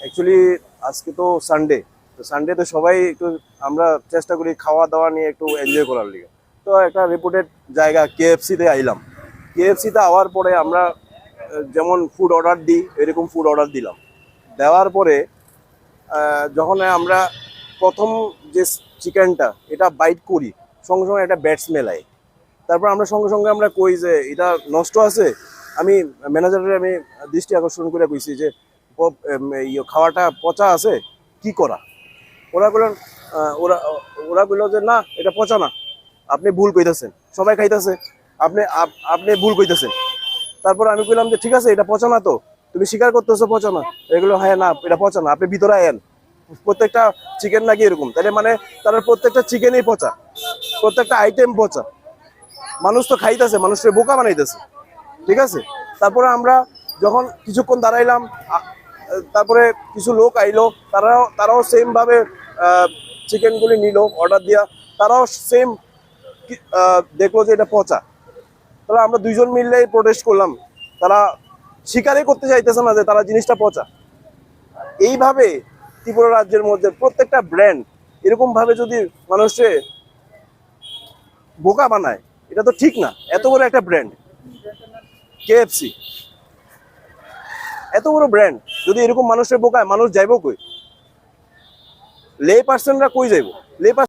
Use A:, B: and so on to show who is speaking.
A: Actually আজকে তো Sunday তো সানডে তো সবাই একটু আমরা চেষ্টা করি খাওয়া দাওয়া নিয়ে একটু এনজয় করার লিগে। তো একটা রিপোর্টেড জায়গা কেএফসিতে আইলাম। কেএফসিতে আওয়ার পরে আমরা যেমন ফুড অর্ডার দিই, এরকম ফুড অর্ডার দিলাম। দেওয়ার পরে যখন আমরা প্রথম যে চিকেনটা এটা বাইট করি, সঙ্গে সঙ্গে একটা ব্যাট স্মেল আয়। তারপর আমরা সঙ্গে সঙ্গে আমরা কই যে, এটা নষ্ট আছে? আমি ম্যানেজারের আমি দৃষ্টি আকর্ষণ করে কইছি যে খাওয়াটা পচা আছে? কি করা? ওরা বললেন ওরা ওরা বলল যে, না, এটা পচা না। আপনি ভুল কইতেছেন। সবাই খাইতেছে। আপনি আপনি ভুল কইতেছেন। তারপর আমি বললাম যে, ঠিক আছে, এটা পচা না তো। তুমি স্বীকার করতেছো পচা না। এগুলো হ্যাঁ না, এটা পচা না, আপনি ভিতরে আয়েন। প্রত্যেকটা চিকেন নাকি এরকম। তাহলে মানে তারা প্রত্যেকটা চিকেনই পচা। প্রত্যেকটা আইটেম পচা। মানুষ তো খাইতেছে, মানুষের বোকা বানাইতেছে। ঠিক আছে? তারপরে আমরা যখন কিছুক্ষণ দাঁড়াইলাম তারপরে কিছু লোক আইলো, তারাও তারাও সেম ভাবে চিকেনগুলি নিল অর্ডার দিয়া। তারাও সেম দেখল যে এটা পচা। তাহলে আমরা দুইজন মিললে প্রোটেস্ট করলাম। তারা স্বীকারই করতে চাইতেছে না যে তারা জিনিসটা পচা। এইভাবে ত্রিপুরা রাজ্যের মধ্যে প্রত্যেকটা ব্র্যান্ড এরকম ভাবে যদি মানুষে বোকা বানায়, এটা তো ঠিক না। এত বড় একটা ব্র্যান্ড কেএফসি এত বড় ব্র্যান্ড যদি এরকম মানুষের বোকায়, মানুষ যাইব কই? লে পার্সনরা কই যাইব? লে